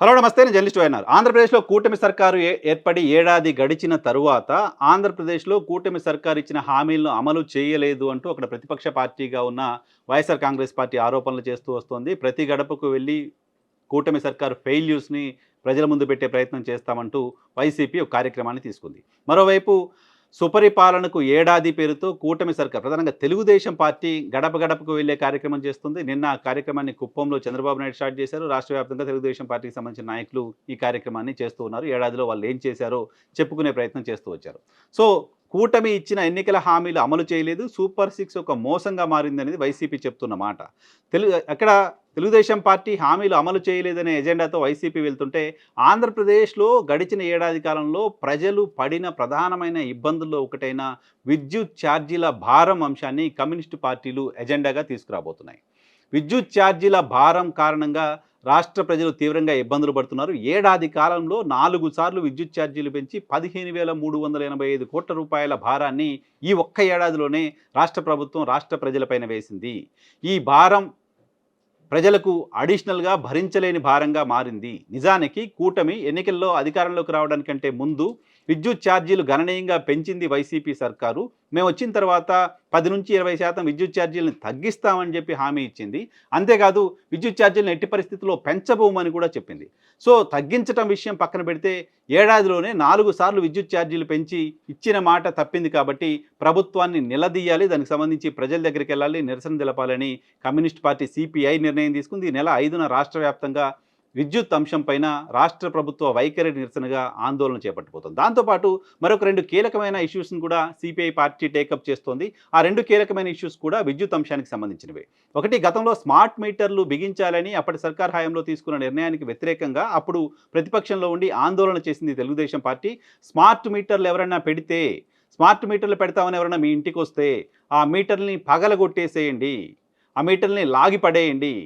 Hello నమస్తే నేను journalist అయినారు ఆంధ్రప్రదేశ్లో కూటమి సర్కారు ఏర్పడి ఏడాది గడిచిన తరువాత ఆంధ్రప్రదేశ్లో కూటమి సర్కారు ఇచ్చిన హామీలను అమలు చేయలేదు అంటూ అక్కడ ప్రతిపక్ష పార్టీగా ఉన్న వైఎస్ఆర్ కాంగ్రెస్ పార్టీ ఆరోపణలు చేస్తూ వస్తోంది. ప్రతి గడపకు వెళ్ళి కూటమి సర్కారు ఫెయిల్యూస్ని ప్రజల ముందు పెట్టే ప్రయత్నం చేస్తామంటూ వైసీపీ ఒక కార్యక్రమాన్ని తీసుకుంది. మరోవైపు సుపరిపాలనకు ఏడాది పేరుతో కూటమి సర్కార్ ప్రధానంగా తెలుగుదేశం పార్టీ గడప గడపకు వెళ్ళే కార్యక్రమం చేస్తుంది. నిన్న ఆ కార్యక్రమాన్ని కుప్పంలో చంద్రబాబు నాయుడు స్టార్ట్ చేశారు. రాష్ట్ర వ్యాప్తంగా తెలుగుదేశం పార్టీకి సంబంధించిన నాయకులు ఈ కార్యక్రమాన్ని చేస్తూ ఉన్నారు. ఏడాదిలో వాళ్ళు ఏం చేశారో చెప్పుకునే ప్రయత్నం చేస్తూ వచ్చారు. సో కూటమి ఇచ్చిన ఎన్నికల హామీలు అమలు చేయలేదు. సూపర్ సిక్స్ ఒక మోసంగా మారిందనేది వైసీపీ చెప్తున్న మాట. తెలుగు అక్కడ తెలుగుదేశం పార్టీ హామీలు అమలు చేయలేదనే ఎజెండాతో వైసీపీ వెళ్తుంటే ఆంధ్రప్రదేశ్లో గడిచిన ఏడాది కాలంలో ప్రజలు పడిన ప్రధానమైన ఇబ్బందుల్లో ఒకటైన విద్యుత్ ఛార్జీల భారం అంశాన్ని కమ్యూనిస్టు పార్టీలు ఎజెండాగా తీసుకురాబోతున్నాయి. విద్యుత్ ఛార్జీల భారం కారణంగా రాష్ట్ర ప్రజలు తీవ్రంగా ఇబ్బందులు పడుతున్నారు. ఏడాది కాలంలో నాలుగు సార్లు విద్యుత్ ఛార్జీలు పెంచి పదిహేను వేల మూడు వందల ఎనభై ఐదు కోట్ల రూపాయల భారాన్ని ఈ ఒక్క ఏడాదిలోనే రాష్ట్ర ప్రభుత్వం రాష్ట్ర ప్రజలపైన వేసింది. ఈ భారం ప్రజలకు అడిషనల్గా భరించలేని భారంగా మారింది. నిజానికి కూటమి ఎన్నికల్లో అధికారంలోకి రావడానికంటే ముందు విద్యుత్ ఛార్జీలు గణనీయంగా పెంచింది వైసీపీ సర్కారు. మేము వచ్చిన తర్వాత పది నుంచి ఇరవై శాతం విద్యుత్ ఛార్జీలను తగ్గిస్తామని చెప్పి హామీ ఇచ్చింది. అంతేకాదు విద్యుత్ ఛార్జీలను ఎట్టి పరిస్థితుల్లో పెంచబోమని కూడా చెప్పింది. సో తగ్గించటం విషయం పక్కన పెడితే ఏడాదిలోనే నాలుగు సార్లు విద్యుత్ ఛార్జీలు పెంచి ఇచ్చిన మాట తప్పింది కాబట్టి ప్రభుత్వాన్ని నిలదీయాలి. దానికి సంబంధించి ప్రజల దగ్గరికి వెళ్ళాలి. నిరసన తెలపాలని కమ్యూనిస్ట్ పార్టీ సిపిఐ నిర్ణయం తీసుకుంది. ఈ నెల ఐదున రాష్ట్ర వ్యాప్తంగా విద్యుత్ అంశంపైన రాష్ట్ర ప్రభుత్వ వైఖరి నిరసనగా ఆందోళన చేపట్టబోతోంది దాంతోపాటు మరొక రెండు కీలకమైన ఇష్యూస్ను కూడా సిపిఐ పార్టీ టేకప్ చేస్తోంది. ఆ రెండు కీలకమైన ఇష్యూస్ కూడా విద్యుత్ అంశానికి సంబంధించినవి. ఒకటి గతంలో స్మార్ట్ మీటర్లు బిగించాలని అప్పటి సర్కార్ హయాంలో తీసుకున్న నిర్ణయానికి వ్యతిరేకంగా అప్పుడు ప్రతిపక్షంలో ఉండి ఆందోళన చేసింది తెలుగుదేశం పార్టీ. స్మార్ట్ మీటర్లు ఎవరైనా పెడితే స్మార్ట్ మీటర్లు పెడతామని ఎవరైనా మీ ఇంటికి వస్తే ఆ మీటర్ని పగలగొట్టేసేయండి. ఆ మీటర్ని లాగి పడేయండి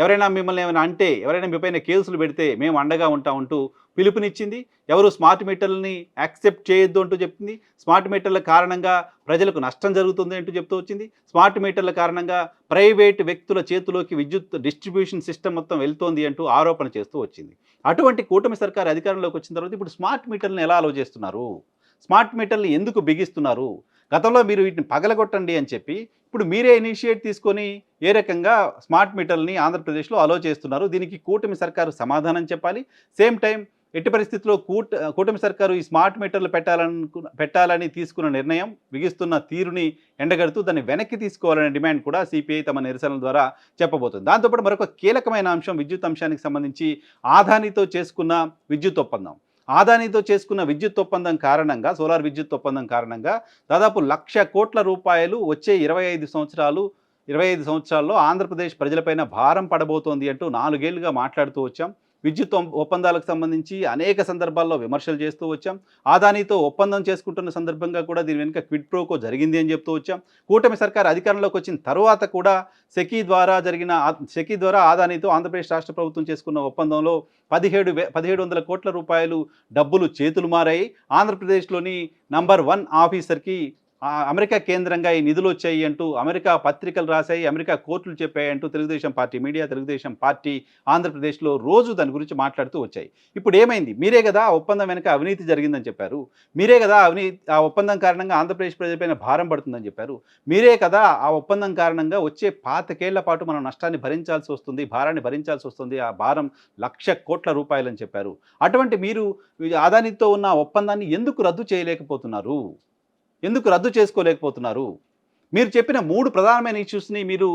ఎవరైనా మిమ్మల్ని ఏమైనా అంటే ఎవరైనా మీపైన కేసులు పెడితే మేము అండగా ఉంటా ఉంటూ పిలుపునిచ్చింది. ఎవరు స్మార్ట్ మీటర్లని యాక్సెప్ట్ చేయొద్దు అంటూ చెప్తుంది స్మార్ట్ మీటర్ల కారణంగా ప్రజలకు నష్టం జరుగుతుంది అంటూ చెప్తూ వచ్చింది. స్మార్ట్ మీటర్ల కారణంగా ప్రైవేట్ వ్యక్తుల చేతిలోకి విద్యుత్ డిస్ట్రిబ్యూషన్ సిస్టమ్ మొత్తం వెళ్తోంది అంటూ ఆరోపణ చేస్తూ వచ్చింది. అటువంటి కూటమి సర్కార్ అధికారంలోకి వచ్చిన తర్వాత ఇప్పుడు స్మార్ట్ మీటర్లను ఎలా అలో చేస్తున్నారు? స్మార్ట్ మీటర్లు ఎందుకు బిగిస్తున్నారు? గతంలో మీరు వీటిని పగలగొట్టండి అని చెప్పి ఇప్పుడు మీరే ఇనిషియేట్ తీసుకొని ఏ రకంగా స్మార్ట్ మీటర్ని ఆంధ్రప్రదేశ్లో అలో చేస్తున్నారు? దీనికి కూటమి సర్కారు సమాధానం చెప్పాలి. సేమ్ టైం ఎట్టి పరిస్థితుల్లో కూట కూటమి సర్కారు ఈ స్మార్ట్ మీటర్లు పెట్టాలను పెట్టాలని తీసుకున్న నిర్ణయం బిగిస్తున్న తీరుని ఎండగడుతూ దాన్ని వెనక్కి తీసుకోవాలనే డిమాండ్ కూడా సిపిఐ తమ నిరసనల ద్వారా చెప్పబోతుంది. దాంతోపాటు మరొక కీలకమైన అంశం విద్యుత్ అంశానికి సంబంధించి ఆదానితో చేసుకున్న విద్యుత్ ఒప్పందం. ఆదానితో చేసుకున్న విద్యుత్ ఒప్పందం కారణంగా సోలార్ విద్యుత్ ఒప్పందం కారణంగా దాదాపు లక్ష కోట్ల రూపాయలు వచ్చే ఇరవై ఐదు సంవత్సరాలు ఇరవై ఐదు సంవత్సరాల్లో ఆంధ్రప్రదేశ్ ప్రజలపైన భారం పడబోతోంది అంటూ నాలుగేళ్ళుగా మాట్లాడుతూ వచ్చాం. విద్యుత్ ఒప్పందాలకు సంబంధించి అనేక సందర్భాల్లో విమర్శలు చేస్తూ వచ్చాం. ఆదానితో ఒప్పందం చేసుకుంటున్న సందర్భంగా కూడా దీని వెనుక క్విడ్ ప్రోకో జరిగింది అని చెప్తూ వచ్చాం. కూటమి సర్కార్ అధికారంలోకి వచ్చిన తర్వాత కూడా సెకీ ద్వారా జరిగిన సెకీ ద్వారా ఆదానితో ఆంధ్రప్రదేశ్ రాష్ట్ర ప్రభుత్వం చేసుకున్న ఒప్పందంలో పదిహేడు వే పదిహేడు వందల కోట్ల రూపాయలు డబ్బులు చేతులు మారాయి. ఆంధ్రప్రదేశ్లోని నంబర్ వన్ ఆఫీసర్కి అమెరికా కేంద్రంగా ఈ నిధులు వచ్చాయి అంటూ అమెరికా పత్రికలు రాశాయి అమెరికా కోర్టులు చెప్పాయి అంటూ Telugu Desam party media Telugu Desam party ఆంధ్రప్రదేశ్లో రోజు దాని గురించి మాట్లాడుతూ వచ్చాయి. ఇప్పుడు ఏమైంది? మీరే కదా ఆ ఒప్పందం వెనక అవినీతి జరిగిందని చెప్పారు. మీరే కదా అవినీతి ఆ ఒప్పందం కారణంగా ఆంధ్రప్రదేశ్ ప్రజలపైన భారం పడుతుందని చెప్పారు. మీరే కదా ఆ ఒప్పందం కారణంగా వచ్చే పాతకేళ్ళ పాటు మనం నష్టాన్ని భరించాల్సి వస్తుంది భారాన్ని భరించాల్సి వస్తుంది ఆ భారం లక్ష కోట్ల రూపాయలని చెప్పారు. అటువంటి మీరు అదానితో ఆదానితో ఉన్న ఒప్పందాన్ని ఎందుకు రద్దు చేయలేకపోతున్నారు? ఎందుకు రద్దు చేసుకోలేకపోతున్నారు? మీరు చెప్పిన మూడు ప్రధానమైన ఇష్యూస్ని మీరు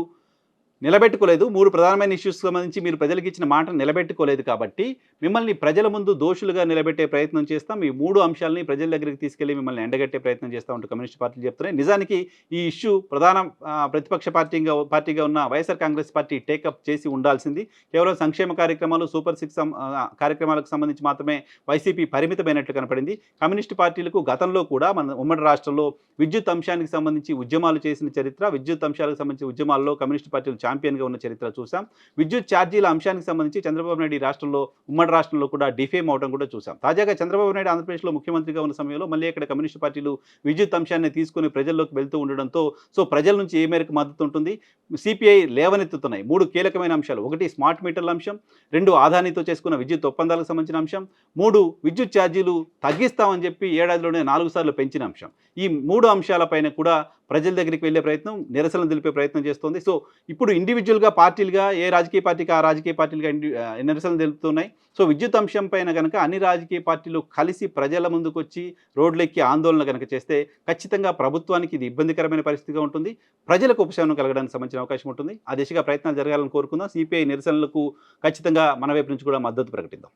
నిలబెట్టుకోలేదు. మూడు ప్రధానమైన ఇష్యూస్ సంబంధించి మీరు ప్రజలకు ఇచ్చిన మాట నిలబెట్టుకోలేదు కాబట్టి మిమ్మల్ని ప్రజల ముందు దోషులుగా నిలబెట్టే ప్రయత్నం చేస్తాం. ఈ మూడు అంశాలని ప్రజల దగ్గరికి తీసుకెళ్ళి మిమ్మల్ని ఎండగట్టే ప్రయత్నం చేస్తాం అంటూ కమ్యూనిస్ట్ పార్టీలు చెప్తున్నాయి. నిజానికి ఈ ఇష్యూ ప్రధాన ప్రతిపక్ష పార్టీగా పార్టీగా ఉన్న వైఎస్ఆర్ కాంగ్రెస్ పార్టీ టేకప్ చేసి ఉండాల్సింది. కేవలం సంక్షేమ కార్యక్రమాలు సూపర్ సిక్స్ కార్యక్రమాలకు సంబంధించి మాత్రమే వైసీపీ పరిమితమైనట్లు కనపడింది. కమ్యూనిస్ట్ పార్టీలకు గతంలో కూడా మన ఉమ్మడి రాష్ట్రంలో విద్యుత్ అంశానికి సంబంధించి ఉద్యమాలు చేసిన చరిత్ర విద్యుత్ అంశాలకు సంబంధించి ఉద్యమాల్లో కమ్యూనిస్ట్ పార్టీలు ఛాంపియన్గా ఉన్న చరిత్ర చూసాం. విద్యుత్ ఛార్జీల అంశానికి సంబంధించి చంద్రబాబు నాయుడు ఈ రాష్ట్రంలో ఉమ్మడి రాష్ట్రంలో కూడా డిఫేమ్ అవడం కూడా చూసాం. తాజాగా చంద్రబాబు నాయుడు ఆంధ్రప్రదేశ్లో ముఖ్యమంత్రిగా ఉన్న సమయంలో మళ్ళీ ఇక్కడ కమ్యూనిస్ట్ పార్టీలు విద్యుత్ అంశాన్ని తీసుకుని ప్రజల్లోకి వెళ్తూ ఉండడంతో సో ప్రజల నుంచి ఏ మేరకు మద్దతు ఉంటుంది? సిపిఐ లేవనెత్తుతున్నాయి. మూడు కీలకమైన అంశాలు. ఒకటి స్మార్ట్ మీటర్ల అంశం రెండు ఆదానితో చేసుకున్న విద్యుత్ ఒప్పందాలకు సంబంధించిన అంశం మూడు విద్యుత్ ఛార్జీలు తగ్గిస్తామని చెప్పి ఏడాదిలోనే నాలుగు సార్లు పెంచిన అంశం. ఈ మూడు అంశాలపైన కూడా ప్రజల దగ్గరికి వెళ్ళే ప్రయత్నం నిరసనలు తెలిపే ప్రయత్నం చేస్తోంది. సో ఇప్పుడు ఇండివిజువల్గా పార్టీలుగా ఏ రాజకీయ పార్టీకి ఆ రాజకీయ పార్టీలుగా నిరసనలు తెలుపుతున్నాయి. సో విద్యుత్ అంశం పైన కనుక అన్ని రాజకీయ పార్టీలు కలిసి ప్రజల ముందుకు వచ్చి రోడ్లెక్కి ఆందోళన కనుక చేస్తే ఖచ్చితంగా ప్రభుత్వానికి ఇది ఇబ్బందికరమైన పరిస్థితిగా ఉంటుంది. ప్రజలకు ఉపశమనం కలగడానికి సంబంధించిన అవకాశం ఉంటుంది. ఆ దిశగా ప్రయత్నాలు జరగాలని కోరుకుందాం. సిపిఐ నిరసనలకు ఖచ్చితంగా మన వైపు నుంచి కూడా మద్దతు ప్రకటిద్దాం.